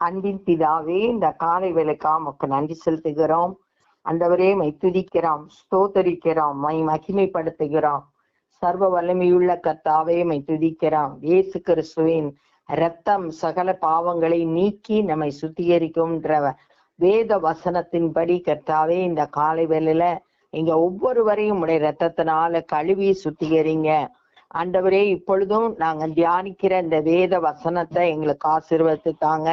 அன்பின் பிதாவே இந்த காலை வேலைக்கா உமக்கு நன்றி செலுத்துகிறோம். அந்தவரே மை துதிக்கிறோம் ஸ்தோத்தரிக்கிறோம் மை மகிமைப்படுத்துகிறோம். சர்வ வல்லமையுள்ள கர்த்தாவே மை துதிக்கிறோம் இயேசு கிறிஸ்துவின் ரத்தம் சகல பாவங்களை நீக்கி நம்மை சுத்திகரிக்கும்ன்ற வேத வசனத்தின்படி கர்த்தாவே இந்த காலை வேலையில இங்க ஒவ்வொருவரையும் உடைய ரத்தத்தினால கழுவி சுத்திகரிங்க. ஆண்டவரே இப்பொழுதும் நாங்க தியானிக்கிற இந்த வேத வசனத்தை எங்களுக்கு ஆசீர்வதித்தாங்க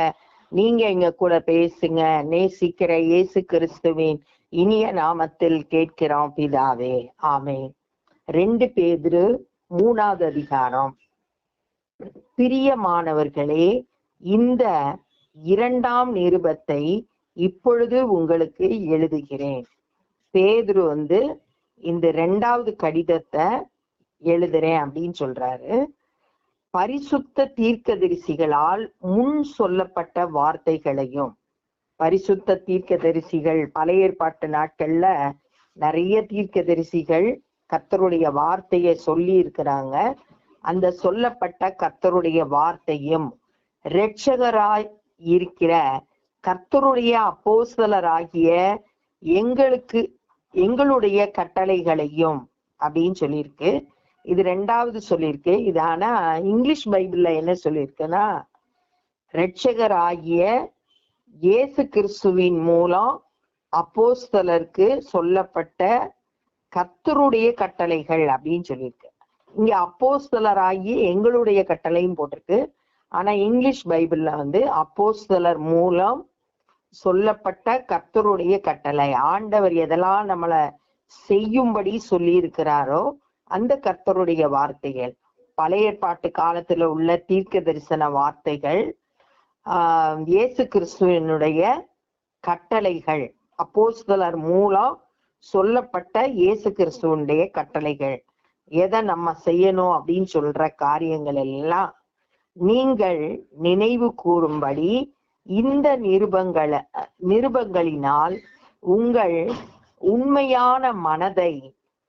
நீங்க எங்க கூட பேசுங்க. நேசிக்கிற இயேசு கிறிஸ்துவின் இனிய நாமத்தில் கேட்கிறோம் பிதாவே. ஆமே ரெண்டு பேதிரு மூணாவது அதிகாரம். பிரியமானவர்களே இந்த இரண்டாம் நிருபத்தை இப்பொழுது உங்களுக்கு எழுதுகிறேன். பேதுரு வந்து இந்த ரெண்டாவது கடிதத்தை எழுதுறேன் அப்படின்னு சொல்றாரு. பரிசுத்த தீர்க்கதரிசிகளால் முன் சொல்லப்பட்ட வார்த்தைகளையும் பரிசுத்த தீர்க்கதரிசிகள் பழைய ஏற்பாட்டு நாட்கள்ல நிறைய தீர்க்கதரிசிகள் கர்த்தருடைய வார்த்தையை சொல்லி இருக்கிறாங்க அந்த சொல்லப்பட்ட கர்த்தருடைய வார்த்தையும் ரட்சகராய் இருக்கிற கர்த்தருடைய அப்போசலராகிய எங்களுக்கு எங்களுடைய கட்டளைகளையும் அப்படின்னு சொல்லியிருக்கு. இது ரெண்டாவது சொல்லியிருக்கு இது ஆனா இங்கிலீஷ் பைபிள்ல என்ன சொல்லியிருக்குன்னா ஆகிய இயேசு கிறிஸ்துவின் மூலம் அப்போஸ்தலருக்கு சொல்லப்பட்ட கத்தருடைய கட்டளைகள் அப்படின்னு சொல்லியிருக்கு. இங்க அப்போஸ்தலர் ஆகி எங்களுடைய கட்டளையும் போட்டிருக்கு. ஆனா இங்கிலீஷ் பைபிள்ல வந்து அப்போஸ்தலர் மூலம் சொல்லப்பட்ட கர்த்தருடைய கட்டளை. ஆண்டவர் எதெல்லாம் நம்மளை செய்யும்படி சொல்லி இருக்கிறாரோ அந்த கர்த்தருடைய வார்த்தைகள் பழைய ஏற்பாட்டு காலத்துல உள்ள தீர்க்க தரிசன வார்த்தைகள் ஆஹ் இயேசு கிறிஸ்துவனுடைய கட்டளைகள் அப்போஸ்தலர் மூலம் சொல்லப்பட்ட இயேசு கிறிஸ்துவனுடைய கட்டளைகள். எதை நம்ம செய்யணும் அப்படின்னு சொல்ற காரியங்கள் எல்லாம் நீங்கள் நினைவு கூறும்படி இந்த நிருபங்களை நிருபங்களினால் உங்கள் உண்மையான மனதை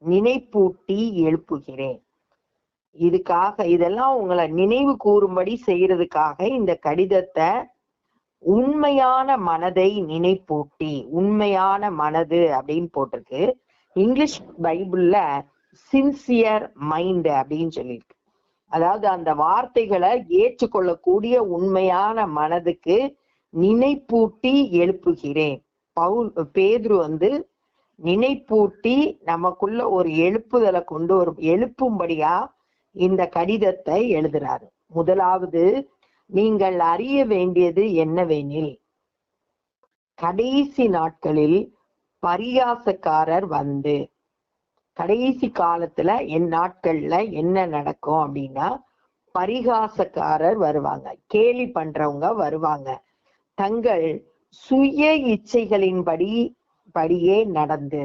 நினைப்பூட்டி எழுப்புகிறேன். இதுக்காக இதெல்லாம் உங்களை நினைவு கூறும்படி செய்யறதுக்காக இந்த கடிதத்தை உண்மையான மனதை நினைப்பூட்டி உண்மையான மனது அப்படின்னு போட்டிருக்கு. இங்கிலீஷ் பைபிள்ல சின்சியர் மைண்ட் அப்படின்னு சொல்லியிருக்கு. அதாவது அந்த வார்த்தைகளை ஏற்றுக்கொள்ளக்கூடிய உண்மையான மனதுக்கு நினைப்பூட்டி எழுப்புகிறேன். பவுல் பேதுரு வந்து நினைப்பூட்டி நமக்குள்ள ஒரு எழுப்புதலை கொண்டு வரும் எழுப்பும்படியா இந்த கடிதத்தை எழுதுறாரு. முதலாவது நீங்கள் அறிய வேண்டியது என்னவெனில் கடைசி நாட்களில் பரியாசக்காரர் வந்து கடைசி காலத்துல என் நாட்கள்ல என்ன நடக்கும் அப்படின்னா பரிகாசக்காரர் வருவாங்க. கேலி பண்றவங்க வருவாங்க. தங்கள் சுய இச்சைகளின்படி படியே நடந்து.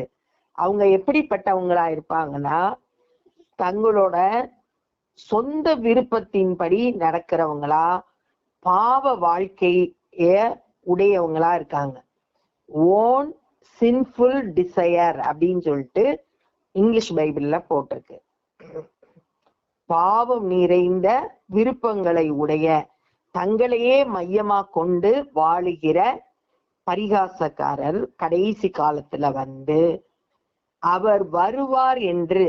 அவங்க எப்படிப்பட்டவங்களா இருப்பாங்கன்னா தங்களோட சொந்த விருப்பத்தின்படி நடக்கிறவங்களா பாவ வாழ்க்கைய உடையவங்களா இருக்காங்க. ஓன் சின்ஃபுல் டிசையர் அப்படின்னு சொல்லிட்டு இங்கிலீஷ் பைபிள்ல போட்டிருக்கு. பாவம் நிறைந்த விருப்பங்களை உடைய தங்களையே மையமா கொண்டு வாழுகிற பரிகாசக்காரர் கடைசி காலத்துல வந்து அவர் வருவார் என்று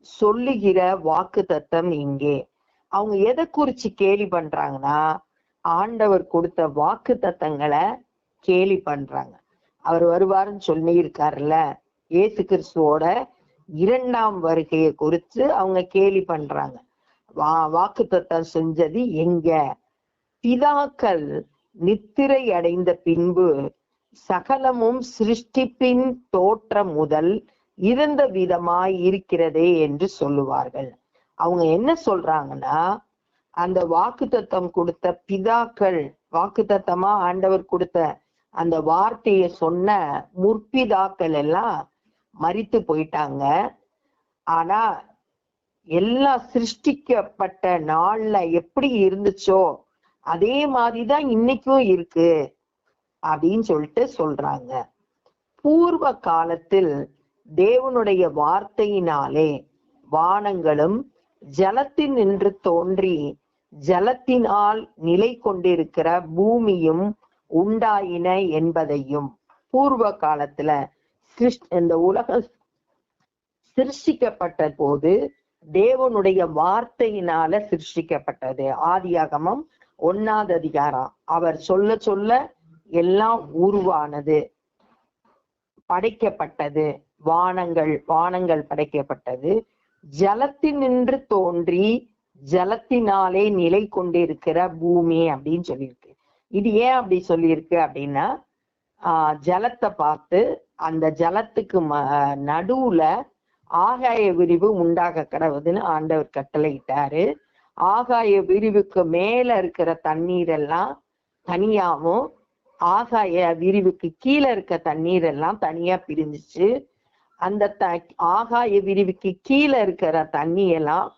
சொல்லுகிற வாக்கு தத்தம் இங்கே. அவங்க எதை குறிச்சு கேலி பண்றாங்கன்னா ஆண்டவர் கொடுத்த வாக்கு தத்தங்களை கேலி பண்றாங்க. அவர் வருவாருன்னு சொல்லி இருக்காருல்ல ஏசு கிறிஸ்துவோட இரண்டாம் வருகையை குறித்து அவங்க கேலி பண்றாங்க. வா வாக்கு தத்தம் செஞ்சது எங்க? பிதாக்கள் நித்திரை அடைந்த பின்பு சகலமும் சிருஷ்டிப்பின் தோற்றம் முதல் இருந்த விதமாய் இருக்கிறதே என்று சொல்லுவார்கள். அவங்க என்ன சொல்றாங்கன்னா அந்த வாக்குத்தத்தம் கொடுத்த பிதாக்கள் வாக்குத்தத்தமா ஆண்டவர் கொடுத்த அந்த வார்த்தையை சொன்ன முற்பிதாக்கள் எல்லாம் மறித்து போயிட்டாங்க. ஆனா எல்லாம் சிருஷ்டிக்கப்பட்ட நாள்ல எப்படி இருந்துச்சோ அதே மாதிரிதான் இன்னைக்கும் இருக்கு அப்படின்னு சொல்லிட்டு சொல்றாங்க. பூர்வ காலத்தில் தேவனுடைய வார்த்தையினாலே வானங்களும் ஜலத்தில் நின்று தோன்றி ஜலத்தினால் நிலை கொண்டிருக்கிற பூமியும் உண்டாயின என்பதையும் பூர்வ காலத்துல இந்த உலகம் சிருஷ்டிக்கப்பட்ட போது தேவனுடைய வார்த்தையினால சிருஷ்டிக்கப்பட்டது. ஆதியாகமம் ஒன்னாவது அதிகாரம். அவர் சொல்ல சொல்ல எல்லாம் உருவானது. படைக்கப்பட்டது. வானங்கள் வானங்கள் படைக்கப்பட்டது. ஜலத்தினின்று தோன்றி ஜலத்தினாலே நிலை கொண்டிருக்கிற பூமி அப்படின்னு சொல்லியிருக்கு. இது ஏன் அப்படி சொல்லியிருக்கு அப்படின்னா ஆஹ் ஜலத்தை பார்த்து அந்த ஜலத்துக்கு ம நடுவுல ஆகாய விரிவு உண்டாக கிடவுதுன்னு ஆண்டவர் கட்டளையிட்டாரு. ஆகாய விரிவுக்கு மேல இருக்கிற தண்ணீர் எல்லாம் தனியாவும் ஆகாய விரிவுக்கு கீழே இருக்க தண்ணீர் எல்லாம் தனியா பிரிஞ்சிச்சு. அந்த த ஆகாய விரிவுக்கு கீழே இருக்கிற தண்ணி எல்லாம்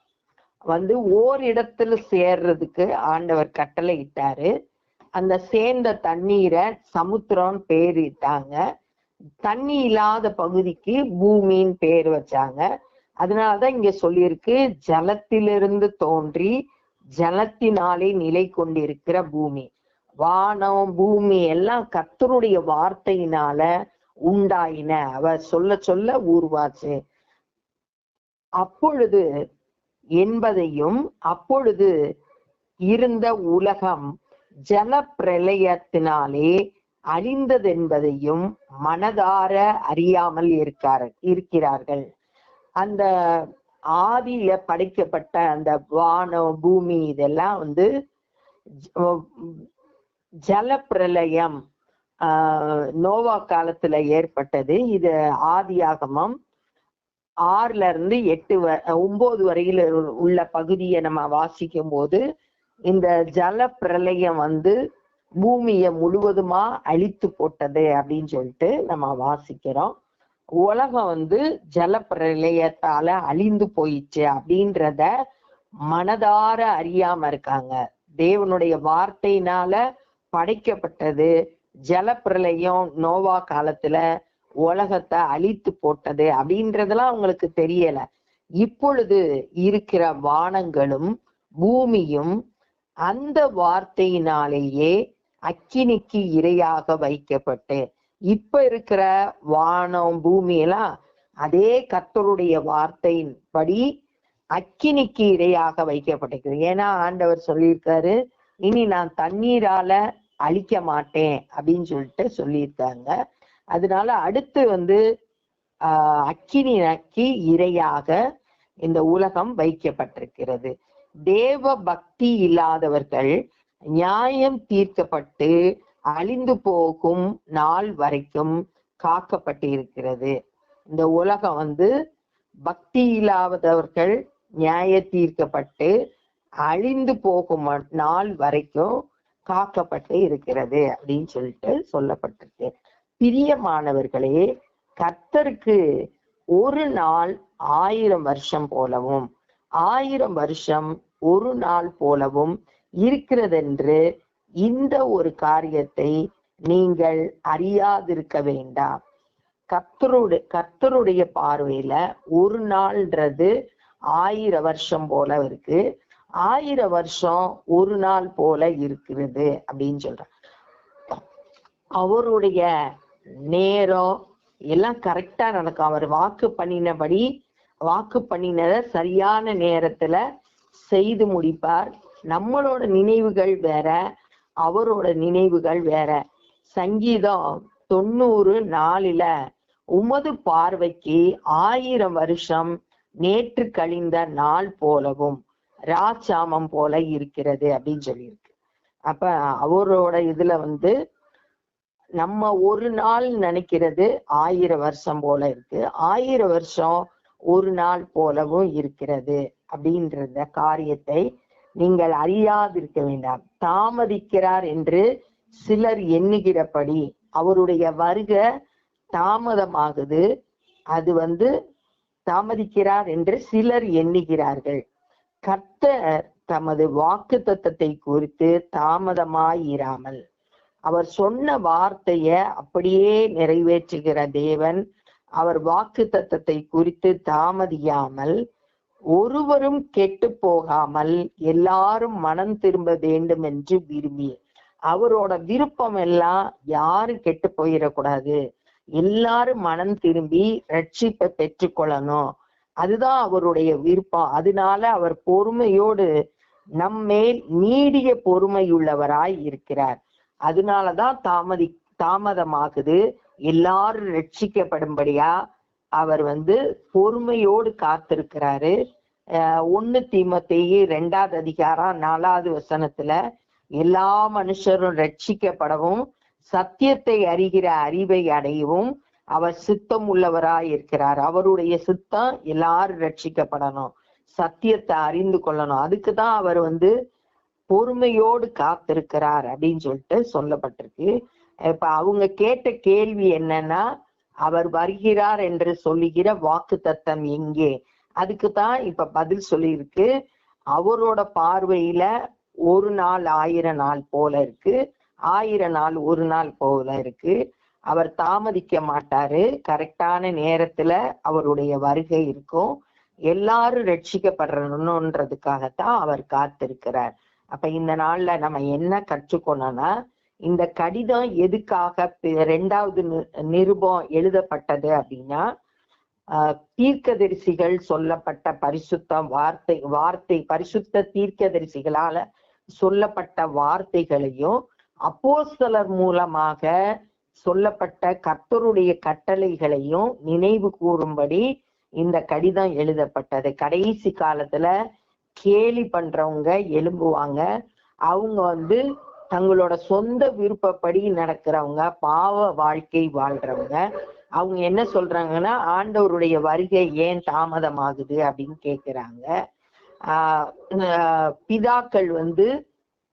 வந்து ஓரிடத்துல சேர்றதுக்கு ஆண்டவர் கட்டளை இட்டாரு அந்த சேர்ந்த தண்ணீரை சமுத்திரம் பேரிட்டாங்க. தண்ணி இல்லாத பகுதிக்கு பூமின்னு பேர் வச்சாங்க. அதனாலதான் இங்க சொல்லியிருக்கு ஜலத்திலிருந்து தோன்றி ஜலத்தினாலே நிலை கொண்டிருக்கிற பூமி. வானம் பூமி எல்லாம் கத்தருடைய வார்த்தையினால உண்டாயின. அவர் சொல்ல சொல்ல ஊர்வாச்சு. அப்பொழுது என்பதையும் அப்பொழுது இருந்த உலகம் ஜல பிரளயத்தினாலே அழிந்ததென்பதையும் மனதார அறியாமல் இருக்கார் இருக்கிறார்கள். அந்த ஆதியில படைக்கப்பட்ட அந்த வானம் பூமி இதெல்லாம் வந்து ஜல பிரளயம் ஆஹ் நோவா காலத்துல ஏற்பட்டது. இது ஆதியாகமம் ஆறுல இருந்து எட்டு வ ஒன்பது வரையில உள்ள பகுதியை நம்ம வாசிக்கும் போது இந்த ஜல பிரளயம் வந்து பூமியை முழுவதுமா அழித்து போட்டது அப்படின்னு சொல்லிட்டு நம்ம வாசிக்கிறோம். உலகம் வந்து ஜல பிரளயத்தால அழிந்து போயிடுச்சு அப்படின்றத மனதார அறியாம இருக்காங்க. தேவனுடைய வார்த்தையினால படைக்கப்பட்டது ஜல பிரளயம் நோவா காலத்துல உலகத்தை அழித்து போட்டது அப்படின்றதெல்லாம் அவங்களுக்கு தெரியல. இப்பொழுது இருக்கிற வானங்களும் பூமியும் அந்த வார்த்தையினாலேயே அக்கினிக்கு இரையாக வைக்கப்பட்டு இப்ப இருக்கிற வானம் பூமி எல்லாம் அதே கர்த்தருடைய வார்த்தையின்படி அக்கினிக்கு இரையாக வைக்கப்பட்டிருக்கிறது ஏன்னா ஆண்டவர் சொல்லியிருக்காரு இனி நான் தண்ணீரால அழிக்க மாட்டேன் அப்படின்னு சொல்லிட்டு சொல்லியிருக்காங்க. அதனால அடுத்து வந்து ஆஹ் அக்கினி நக்கி இரையாக இந்த உலகம் வைக்கப்பட்டிருக்கிறது. தேவ பக்தி இல்லாதவர்கள் நியாயம் தீர்க்கப்பட்டு அழிந்து போகும் நாள் வரைக்கும் காக்கப்பட்டிருக்கிறது. இந்த உலகம் வந்து பக்தி இல்லாதவர்கள் நியாய தீர்க்கப்பட்டு அழிந்து போகும் நாள் வரைக்கும் காக்கப்பட்டு இருக்கிறது அப்படின்னு சொல்லிட்டு சொல்லப்பட்டிருக்கு. பிரியமானவர்களே கர்த்தருக்கு ஒரு நாள் ஆயிரம் வருஷம் போலவும் ஆயிரம் வருஷம் ஒரு நாள் போலவும் இருக்கிறதென்று இந்த ஒரு காரியத்தை நீங்கள் அறியாதிருக்க வேண்டாம். கர்த்தருடைய கர்த்தருடைய பார்வையில ஒரு நாள்ன்றது ஆயிரம் வருஷம் போல இருக்கு. ஆயிரம் வருஷம் ஒரு நாள் போல இருக்கிறது அப்படின்னு சொல்றாங்க அவருடைய நேரம் எல்லாம் கரெக்டா நடக்கும். அவர் வாக்கு பண்ணினபடி வாக்கு பண்ணினத சரியான நேரத்துல செய்து முடிப்பார். நம்மளோட நினைவுகள் வேற அவரோட நினைவுகள் வேற. சங்கீதம் தொண்ணூறு நாலுல உமது பார்வைக்கு ஆயிரம் வருஷம் நேற்று கழிந்த நாள் போலவும் ராச்சாமம் போல இருக்கிறது அப்படின்னு சொல்லியிருக்கு. அப்ப அவரோட இதுல வந்து நம்ம ஒரு நாள் நினைக்கிறது ஆயிரம் வருஷம் போல இருக்கு. ஆயிரம் வருஷம் ஒரு நாள் போலவும் இருக்கிறது அப்படின்றத காரியத்தை நீங்கள் அறியாதிருக்க வேண்டாம். தாமதிக்கிறார் என்று சிலர் எண்ணுகிறபடி அவருடைய வருக தாமதமாகுது. அது வந்து தாமதிக்கிறார் என்று சிலர் எண்ணுகிறார்கள். கர்த்தர் தமது வாக்கு தத்தத்தை குறித்து தாமதமாயிராமல் அவர் சொன்ன வார்த்தைய அப்படியே நிறைவேற்றுகிற தேவன் அவர் வாக்கு தத்தத்தை குறித்து தாமதியாமல் ஒருவரும் கெட்டு போகாமல் எல்லாரும் மனம் திரும்ப வேண்டும் என்று விரும்பி. அவரோட விருப்பம் எல்லாம் யாரும் கெட்டு போயிடக்கூடாது. எல்லாரும் மனம் திரும்பி ரட்சிப்பை பெற்றுக்கொள்ளணும் அதுதான் அவருடைய விருப்பம். அதனால அவர் பொறுமையோடு நம்மேல் நீடிய பொறுமையுள்ளவராய் இருக்கிறார். அதனாலதான் தாமதி தாமதமாகுது. எல்லாரும் ரட்சிக்கப்படும்படியா அவர் வந்து பொறுமையோடு காத்திருக்கிறாரு. ஒன்னு தீமத்தையே ரெண்டாவது அதிகாரம் நாலாவது வசனத்துல எல்லா மனுஷரும் ரட்சிக்கப்படவும் சத்தியத்தை அறிகிற அறிவை அடையவும் அவர் சித்தம் உள்ளவராய் இருக்கிறார். அவருடைய சித்தம் எல்லாரும் ரட்சிக்கப்படணும் சத்தியத்தை அறிந்து கொள்ளணும். அதுக்கு தான் அவர் வந்து பொறுமையோடு காத்திருக்கிறார் அப்படின்னு சொல்லிட்டு சொல்லப்பட்டிருக்கு. இப்ப அவங்க கேட்ட கேள்வி என்னன்னா அவர் வருகிறார் என்று சொல்லுகிற வாக்கு தத்தம் எங்கே? அதுக்கு தான் இப்ப பதில் சொல்லியிருக்கு. அவரோட பார்வையில ஒரு நாள் ஆயிரம் நாள் போல இருக்கு. ஆயிரம் நாள் ஒரு நாள் போல இருக்கு. அவர் தாமதிக்க மாட்டாரு. கரெக்டான நேரத்துல அவருடைய வருகை இருக்கும். எல்லாரும் ரட்சிக்கப்படுறணுன்றதுக்காகத்தான் அவர் காத்திருக்கிறார். அப்ப இந்த நாள்ல நம்ம என்ன கற்றுக்கணும்னா இந்த கடிதம் எதுக்காக ரெண்டாவது நி- நிருபம் எழுதப்பட்டது அப்படின்னா ஆஹ் தீர்க்கதரிசிகள் சொல்லப்பட்ட பரிசுத்த வார்த்தை வார்த்தை பரிசுத்த தீர்க்கதரிசிகளால சொல்லப்பட்ட வார்த்தைகளையும் அப்போஸ்தலர் மூலமாக சொல்லப்பட்ட கர்த்தருடைய கட்டளைகளையும் நினைவு கூறும்படி இந்த கடிதம் எழுதப்பட்டது. கடைசி காலத்துல கேலி பண்றவங்க எழும்புவாங்க. அவங்க வந்து தங்களோட சொந்த விருப்பப்படி நடக்கிறவங்க பாவ வாழ்க்கை வாழ்றவங்க அவங்க என்ன சொல்றாங்கன்னா ஆண்டவருடைய வருகை ஏன் தாமதமாகுது அப்படின்னு கேக்குறாங்க. பிதாக்கள் வந்து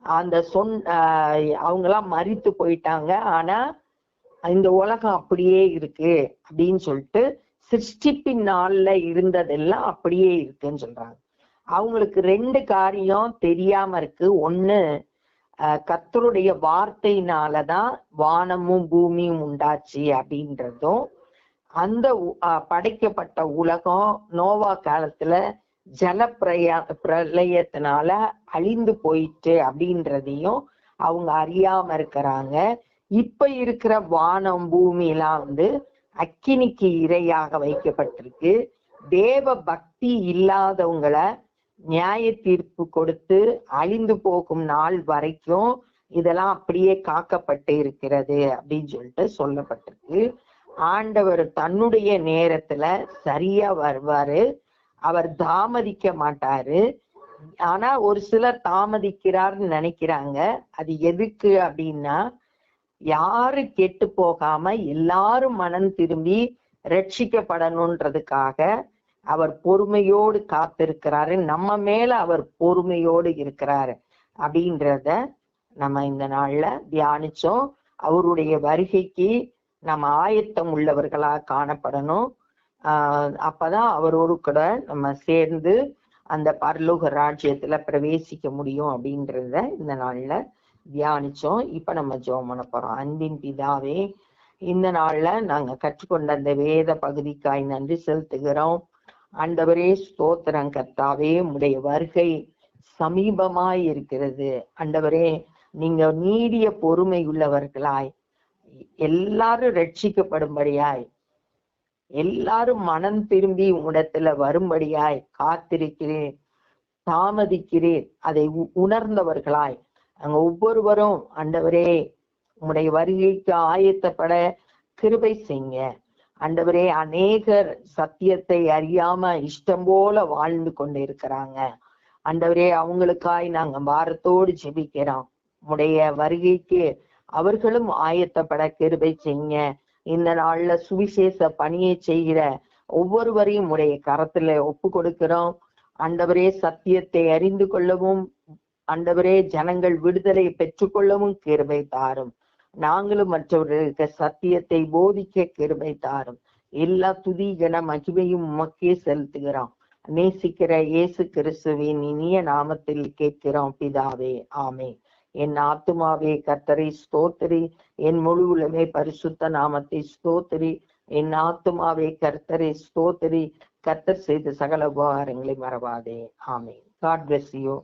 அந்த சொன் ஆஹ் அவங்கெல்லாம் மறித்து போயிட்டாங்க. ஆனா இந்த உலகம் அப்படியே இருக்கு அப்படின்னு சொல்லிட்டு சிருஷ்டிப்பின் நாள்ல இருந்ததெல்லாம் அப்படியே இருக்குன்னு சொல்றாங்க. அவங்களுக்கு ரெண்டு காரியம் தெரியாம இருக்கு. ஒண்ணு அஹ் கத்தருடைய வார்த்தையினால வார்த்தையினாலதான் வானமும் பூமியும் உண்டாச்சு அப்படின்றதும் அந்த படைக்கப்பட்ட உலகம் நோவா காலத்துல ஜல பிரயா பிரளயத்தினால அழிந்து போயிட்டு அப்படின்றதையும் அவங்க அறியாம இருக்கிறாங்க. இப்ப இருக்கிற வானம் பூமியெல்லாம் வந்து அக்கினிக்கு இரையாக வைக்கப்பட்டிருக்கு. தேவ பக்தி இல்லாதவங்களை நியாய தீர்ப்பு கொடுத்து அழிந்து போகும் நாள் வரைக்கும் இதெல்லாம் அப்படியே காக்கப்பட்டு இருக்கிறது அப்படின்னு சொல்லிட்டு சொல்லப்பட்டிருக்கு. ஆண்டவர் தன்னுடைய நேரத்துல சரியா வருவாரு. அவர் தாமதிக்க மாட்டாரு. ஆனா ஒரு சிலர் தாமதிக்கிறார்னு நினைக்கிறாங்க. அது எதுக்கு அப்படின்னா யாரு கெட்டு போகாம எல்லாரும் மனம் திரும்பி ரட்சிக்கப்படணுன்றதுக்காக அவர் பொறுமையோடு காத்திருக்கிறாரு. நம்ம மேல அவர் பொறுமையோடு இருக்கிறாரு. அப்படின்றத நம்ம இந்த நாள்ல தியானிச்சோம். அவருடைய வருகைக்கு நம்ம ஆயத்தம் உள்ளவர்களா காணப்படணும். ஆஹ் அப்பதான் அவரோடு கூட நம்ம சேர்ந்து அந்த பரலோக ராஜ்யத்துல பிரவேசிக்க முடியும் அப்படின்றத இந்த நாள்ல தியானிச்சோம். இப்ப நம்ம ஜோமன பண்ண போறோம். அன்பின் பிதாவே இந்த நாள்ல நாங்க கற்றுக்கொண்ட அந்த வேத பகுதிக்காய் நன்றி செலுத்துகிறோம். ஆண்டவரே ஸ்தோத்திரம் கர்த்தாவே உடைய வருகை சமீபமாய் இருக்கிறது. ஆண்டவரே நீங்க நீடிய பொறுமை உள்ளவர்களாய் எல்லாரும் ரட்சிக்கப்படும்படியாய் எல்லாரும் மனம் திரும்பி உடத்துல வரும்படியாய் காத்திருக்கிறேன் தாமதிக்கிறேன் அதை உ- உணர்ந்தவர்களாய் அங்க ஒவ்வொருவரும் ஆண்டவரே உம்முடைய வருகைக்கு ஆயத்தப்பட கிருபை செய்ய ஆண்டவரே அநேகர் சத்தியத்தை அறியாம இஷ்டம் போல வாழ்ந்து கொண்டு இருக்கிறாங்க ஆண்டவரே அவங்களுக்காய் நாங்க பாரத்தோடு ஜெபிக்கிறோம். உடைய வருகைக்கு அவர்களும் ஆயத்தப்பட கிருபை செய்யுங்க. இந்த நாள்ல சுவிசேஷ பணியை செய்கிற ஒவ்வொருவரையும் உடைய கரத்துல ஒப்பு கொடுக்கிறோம் ஆண்டவரே சத்தியத்தை அறிந்து கொள்ளவும் ஆண்டவரே ஜனங்கள் விடுதலை பெற்றுக்கொள்ளவும் கிருபை தாரும். நாங்களும் மற்றவர்களுக்கு சத்தியத்தை போதிக்க கிருமை தாரும். எல்லா துதி கன மகிமையும் உமக்கே செலுத்துகிறோம். நேசிக்கிற இயேசு கிறிஸ்துவின் இனிய நாமத்தில் கேட்கிறோம் பிதாவே ஆமே என் ஆத்துமாவே கத்தரை ஸ்தோத்திரி. என் முழு உலமே பரிசுத்த நாமத்தை ஸ்தோத்திரி. என் ஆத்துமாவே கர்த்தரை ஸ்தோத்திரி. கர்த்தர் செய்த சகல உபகாரங்களை மறவாதே. ஆமே காட் பிளஸ் யூ